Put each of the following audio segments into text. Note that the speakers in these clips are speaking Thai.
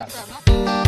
ค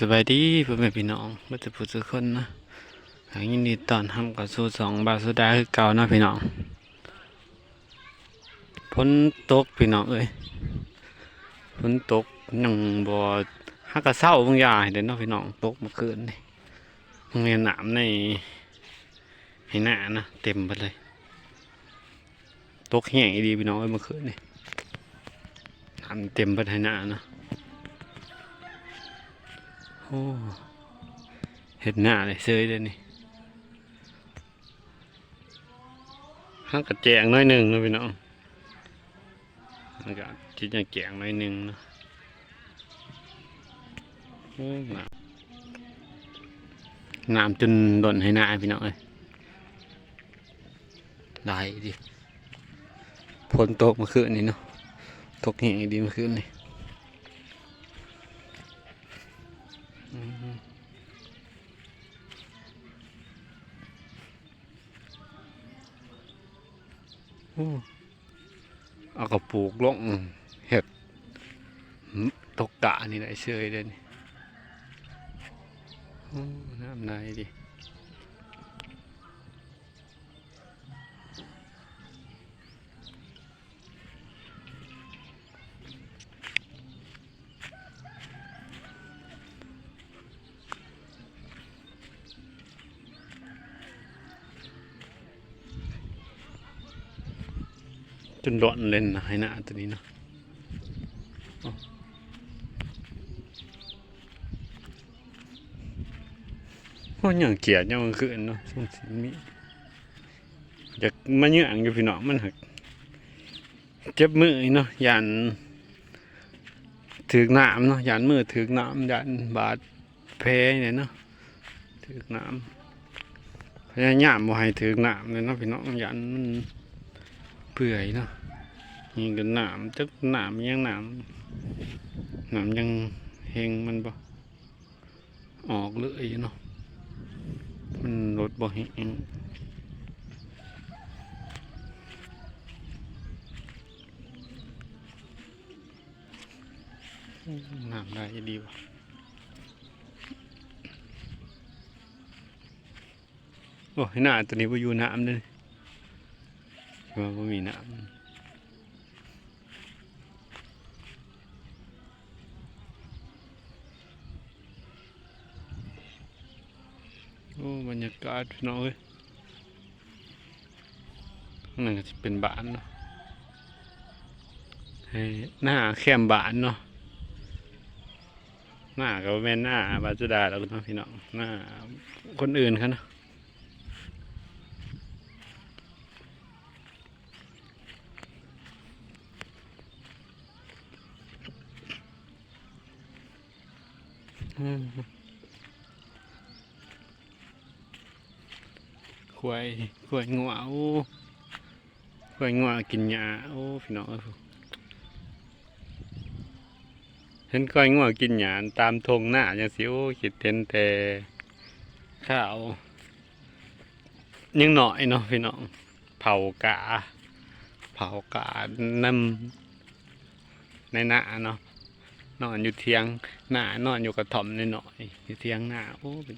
สบายดีพ่อแม่พี่น้องเมื่อจะพูดทุกคนนะหางยินดีตอนทำกับสู้สองบาสุดาคือเก่านะพี่น้องพ้นตกพี่น้องเอ้ยพ้นตกยังบ่ฮักกะเศร้าบางอย่างเดี๋ยวเนาะพี่น้องตกเมื่อคืนนี่โรงเรียนหนามในให้หน้านะเต็มไปเลย ตกแห้งอีดีพี่น้องเอ้ยมื่อคืนนี่น้ำเต็มไปให้หน้านะ เห็ดหน้าเลยเซยเลยนี่ห้างกระแจงน้อยหนึ่งนะพี่น้องห้ากระจิตจะแจงน้อยหนึ่งนะน้ำจนโดนให้หน้าพี่น้องเลยได้ดิฝนตกเมื่อคืนนี่เนาะตกแห้งดีเมื่อคืนนี่ เอากระปูกลงเห็ดตกกะนี่ไหนเชยเลยนี่น้ำในดิ จนร้อนเล่นนะให้หน้าตัวนี้เนาะอ้าวโอ้ยอย่างเกียดอย่างมันคืนเนาะสงสิมีอยากมาเยื่องอยู่พี่น้องมันหักเจ็บมือเนาะยันถือน้ำเนาะยันมือถือน้ำยันบาดแผลเนี่ยเนาะถือน้ำพยายามบ่ให้ถือน้ำเลยเนาะพี่น้องยันมัน เปื่อยเนาะนี่ก็น้ำจักน้ำยังน้ำน้ำยังเฮงมันบ่ออกเลยเนาะมันลดบ่เฮงน้ำได้ดีว่ะโอ้ยหน้าตัวนี้บ่อยู่น้ำเลย ว่าบ่มีน้ำโอ้บรรยากาศพี่น้องเอ้ยข้างในก็จะเป็นบ้านเนาะให้หน้าแคมบ้านเนาะ หน้าก็บ่แม่นหน้าบาจุดาแล้วเนาะพี่น้อง หน้าคนอื่นเขาเนาะ อืมควายควายงัวโอ้ควายงัวกินหญ้าโอ้พี่น้องเห็นควายงัวกินหญ้าตามทงหน้าอย่างสิโอ้คิดเห็นแต่ข้าวยังหน่อยเนาะพี่น้องเผากาเผากานำในหน้าเนาะ นอนอยู่เทียงหน้านอนอยู่กระถ่อมหน่อยอยู่เทียงหน้าโอ้เป็น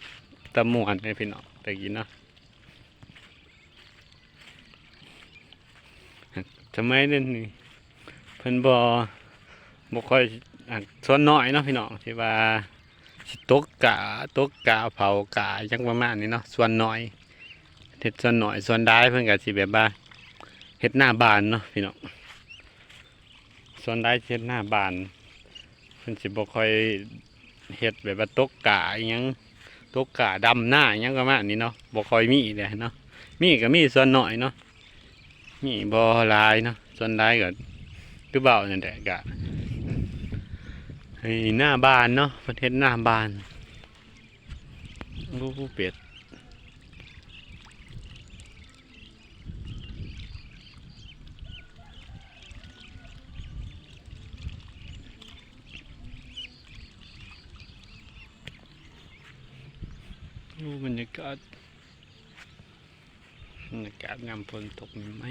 ตะมวนเลยพี่น้องแต่กี้เนาะทำไมเด่นนี่เพิ่นบ่บ่ค่อยอส่วนน้อยเนาะพี่น้องที่ว่าสิตกกะตกกะเผากะจังประมาณนี้เนาะส่วนน้อยเฮ็ดส่วนน้อยส่วนได้เพิ่นก็สิแบบว่าเฮ็ดหน้าบานเนาะพี่น้องส่วนได้เฮ็ดหน้าบาน พิ่นสิบ่ค่อยเฮ็ดแบบว่าตกกะอิหยังตกกาดำหน้าหยังก็มานี่เนาะบ่ค่อยมีเลยเนาะมีก็มีส่วนน้อยเนาะมีบ่หลายเนาะส่วนหลายก็คือเบานั่นแหละกะให้หน้าบานเนาะประเทศหน้าบานลูกเป็ด ดูบรรยากาศบรรยากาศงามฝนตกไหม